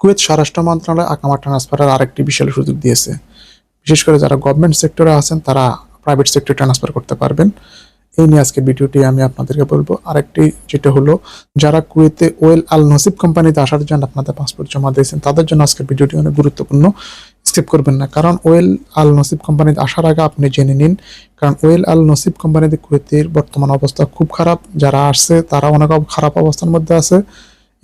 Kuwait স্বরাষ্ট্র মন্ত্রণালয় আকামা ট্রান্সফারের আরেকটি বিশাল সুযোগ দিয়েছে। বিশেষ করে যারা গভর্নমেন্ট সেক্টরে আছেন, তারা প্রাইভেট সেক্টরে ট্রান্সফার করতে পারবেন। এই নিয়ে আজকে ভিডিওটি আমি আপনাদেরকে বলব। আরেকটি যেটা হলো, যারা কুয়েতে ওয়েল আল নসিব কোম্পানিতে আসার জন্য আপনাদের পাসপোর্ট জমা দিয়েছেন, তাদের জন্য আজকে ভিডিওটি অনেক গুরুত্বপূর্ণ। স্কিপ করবেন না, কারণ ওয়েল আল নসিব কোম্পানিতে আসার আগে আপনি জেনে নিন, কারণ ওয়েল আল নসিব কোম্পানিতে কুয়েতের বর্তমান অবস্থা খুব খারাপ। যারা আসছে, তারা অনেক খারাপ অবস্থার মধ্যে আছে।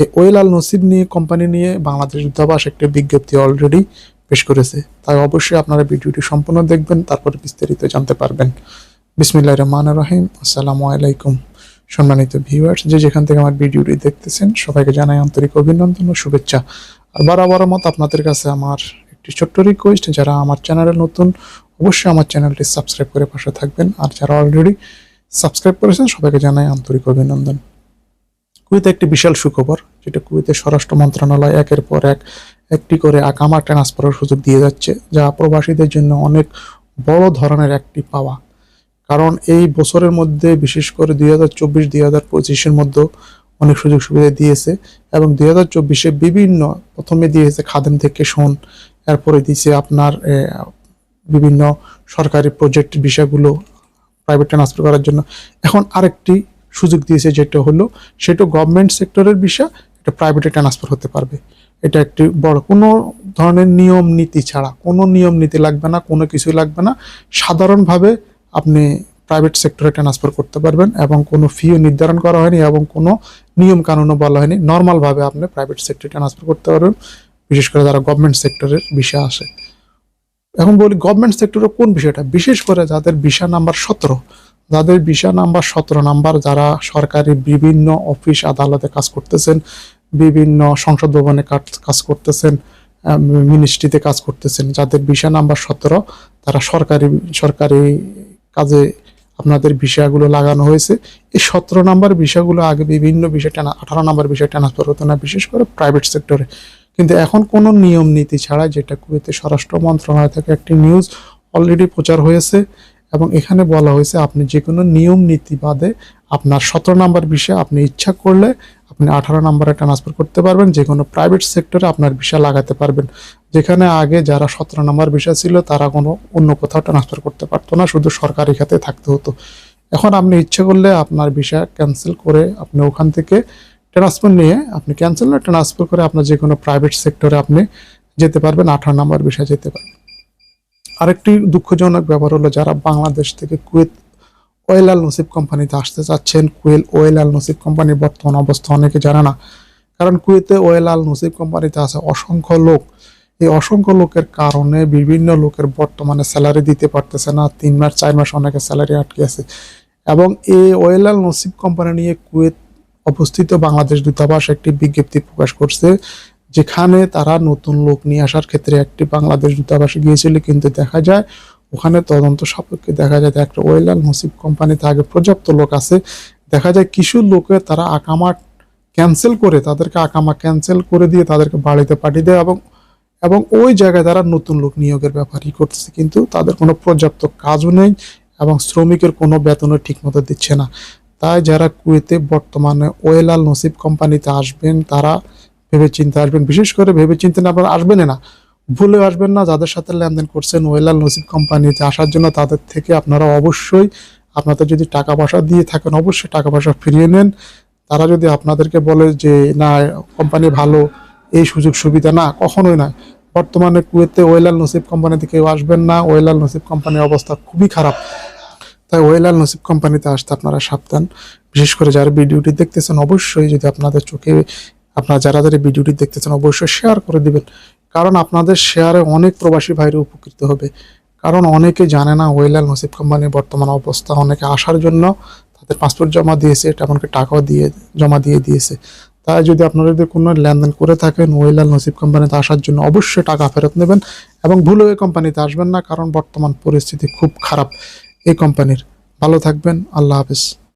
এই ওয়েল আল নসিব নিয়ে কোম্পানি নিয়ে বাংলাদেশ দূতাবাস একটি বিজ্ঞপ্তি অলরেডি পেশ করেছে। তাই অবশ্যই আপনারা ভিডিওটি সম্পূর্ণ দেখবেন, তারপরে বিস্তারিত জানতে পারবেন। বিসমিল্লাহ রহমান রহিম, আসসালামু আলাইকুম। সম্মানিত ভিউয়ার্স যে যেখান থেকে আমার ভিডিওটি দেখতেছেন, সবাইকে জানাই আন্তরিক অভিনন্দন ও শুভেচ্ছা। আর বারবার মত আপনাদের কাছে আমার একটি ছোট্ট রিকোয়েস্ট যারা আমার চ্যানেলে নতুন, অবশ্যই আমার চ্যানেলটি সাবস্ক্রাইব করে পাশে থাকবেন। আর যারা অলরেডি সাবস্ক্রাইব করেছেন, সবাইকে জানাই আন্তরিক অভিনন্দন। কুয়েতে একটি বিশাল সুখবর, যেটা কুয়েতের স্বরাষ্ট্র মন্ত্রণালয় একের পর এক একটি করে আকামা ট্রান্সফারের সুযোগ দিয়ে যাচ্ছে, যা প্রবাসীদের জন্য অনেক বড় ধরনের একটি পাওয়া। কারণ এই বছরের মধ্যে, বিশেষ করে দুই হাজার চব্বিশ, দুই হাজার পঁচিশের মধ্যে অনেক সুযোগ সুবিধা দিয়েছে এবং দুই হাজার চব্বিশে বিভিন্ন, প্রথমে দিয়েছে খাদেম থেকে শোন এরপরে দিয়েছে আপনার বিভিন্ন সরকারি প্রজেক্ট বিষয়গুলো প্রাইভেট ট্রান্সফার করার জন্য। এখন আরেকটি সুযোগ দিয়েছে যেটা হলো, সেটা গভর্নমেন্ট সেক্টরের বিষয়, এটা প্রাইভেটে ট্রান্সফার হতে পারবে। এটা একটি বড়, কোনো ধরনের নিয়ম নীতি ছাড়া, কোনো নিয়ম নীতি লাগবে না, কোনো কিছুই লাগবে না। সাধারণভাবে আপনি প্রাইভেট সেক্টরে ট্রান্সফার করতে পারবেন এবং কোনো ফিও নির্ধারণ করা হয়নি এবং কোনো নিয়ম কানুনও বলা হয়নি। নর্মালভাবে আপনি প্রাইভেট সেক্টরে ট্রান্সফার করতে পারবেন, বিশেষ করে যারা গভর্নমেন্ট সেক্টরের বিষয় আসে। এখন বলি গভর্নমেন্ট সেক্টরের কোন বিষয়টা? বিশেষ করে যাদের ভিসা নাম্বার সতেরো যাদের ভিসা নাম্বার, সতেরো নাম্বার, যারা সরকারি বিভিন্ন অফিস আদালতে কাজ করতেছেন, বিভিন্ন সংসদ ভবনে কাজ- করতেছেন মিনিস্ট্রিতে কাজ করতেছেন, যাদের ভিসা নাম্বার সতেরো, তারা সরকারি সরকারি কাজে আপনাদের বিষয়গুলো লাগানো হয়েছে। এই সতেরো নাম্বার বিষয়গুলো আগে বিভিন্ন বিষয় টানা, আঠারো নাম্বার বিষয় ট্রান্সফার হতো না, বিশেষ করে প্রাইভেট সেক্টরে কিন্তু এখন কোনো নিয়ম নীতি ছাড়া যেটা কুয়েতে স্বরাষ্ট্র মন্ত্রণালয় থেকে একটি নিউজ অলরেডি প্রচার হয়েছে এবং এখানে বলা হয়েছে আপনি যে কোনো নিয়ম, নীতি বাদে আপনার সতেরো নাম্বার বিষয়ে আপনি ইচ্ছা করলে আপনি আঠারো নাম্বারে ট্রান্সফার করতে পারবেন। যে কোনো প্রাইভেট সেক্টরে আপনার ভিসা লাগাতে পারবেন। যেখানে আগে যারা সতেরো নাম্বার ভিসা ছিল, তারা কোনো অন্য কোথাও ট্রান্সফার করতে পারতো না, শুধু সরকারি খাতে থাকতে হতো। এখন আপনি ইচ্ছে করলে আপনার ভিসা ক্যান্সেল করে আপনি ওখান থেকে ট্রান্সফার নিয়ে আপনি ক্যান্সেল না ট্রান্সফার করে আপনার যে কোনো প্রাইভেট সেক্টরে আপনি যেতে পারবেন, আঠারো নাম্বার ভিসা যেতে পারবেন। আরেকটি দুঃখজনক ব্যাপার হলো যারা বাংলাদেশ থেকে কুয়েত ওয়েল আল নসিব কোম্পানিতে আসতে চাচ্ছেন কুয়েল ওয়েল আল নসিব কোম্পানির বর্তমান অবস্থা অনেকে জানে না। কারণ কুয়েতে ওয়েল আল নসিব কোম্পানিতে আছে অসংখ্য লোক। এই অসংখ্য লোকের কারণে বিভিন্ন লোকের বর্তমানে স্যালারি দিতে পারতেছে না। তিন মাস, চার মাস অনেকে স্যালারি আটকে আছে। এবং এই ওয়েল আল নসিব কোম্পানি নিয়ে কুয়েত অবস্থিত বাংলাদেশ দূতাবাস একটি বিজ্ঞপ্তি প্রকাশ করছে যেখানে তারা নতুন লোক নিয়ে আসার ক্ষেত্রে একটি বাংলাদেশ দূতাবাসে গিয়েছিল, কিন্তু দেখা যায় ওখানে তদন্ত সাপেক্ষে দেখা যায় একটা ওয়েল আল নসিব কোম্পানিতে আগে পর্যাপ্ত লোক আছে। দেখা যায় কিছু লোকে তারা আকামা ক্যান্সেল করে, তাদেরকে আকামা ক্যান্সেল করে দিয়ে তাদেরকে বাড়িতে পাঠিয়ে দেয় এবং এবং ওই জায়গায় তারা নতুন লোক নিয়োগের ব্যাপারই করতেছে, কিন্তু তাদের কোনো পর্যাপ্ত কাজও নেই এবং শ্রমিকের কোনো বেতনও ঠিকমতো দিচ্ছে না। তাই যারা কুয়েতে বর্তমানে ওয়েল আল নসিব কোম্পানিতে আসবেন, তারা ভেবে চিন্তে আসবেন। বিশেষ করে ভেবে চিন্তে না, আপনারা আসবেন না। ভুলে আসবেন না, যাদের সাথে লেনদেন করছেন ওয়েল আল নসিব কোম্পানিতে আসার জন্য, তাদের থেকে আপনারা অবশ্যই আপনাদের যদি টাকা পয়সা দিয়ে থাকেন, অবশ্যই টাকা পয়সা ফিরিয়ে নেন। তারা যদি আপনাদেরকে বলে যে, না, কোম্পানি ভালো, এই সুযোগ সুবিধা না, কখনোই না বর্তমানে কুয়েতে ওয়েলাল নসিব কোম্পানিতে কেউ আসবেন না। ওয়েলাল নসিব কোম্পানির অবস্থা খুবই খারাপ। তাই ওয়েলাল নসিব কোম্পানিতে আসতে আপনারা সাবধান। বিশেষ করে যারা ভিডিওটি দেখতেছেন, অবশ্যই যদি আপনাদের চোখে আপনারা যারা যারা ভিডিওটি দেখতেছেন অবশ্যই শেয়ার করে দিবেন। কারণ আপনাদের শেয়ারে অনেক প্রবাসী ভাইরা উপকৃত হবে। কারণ অনেকে জানে না ওয়েলাল নসিব কোম্পানির বর্তমান অবস্থা। অনেকে আসার জন্য তাদের পাসপোর্ট জমা দিয়েছে, এমনকি টাকাও দিয়ে, জমা দিয়ে দিয়েছে। তাই যদি আপনারা যদি কোনো লেনদেন করে থাকেন ওয়েলাল নসিব কোম্পানিতে আসার জন্য, অবশ্যই টাকা ফেরত নেবেন এবং ভুল ওই কোম্পানিতে আসবেন না, কারণ বর্তমান পরিস্থিতি খুব খারাপ এই কোম্পানির। ভালো থাকবেন, আল্লাহ হাফিজ।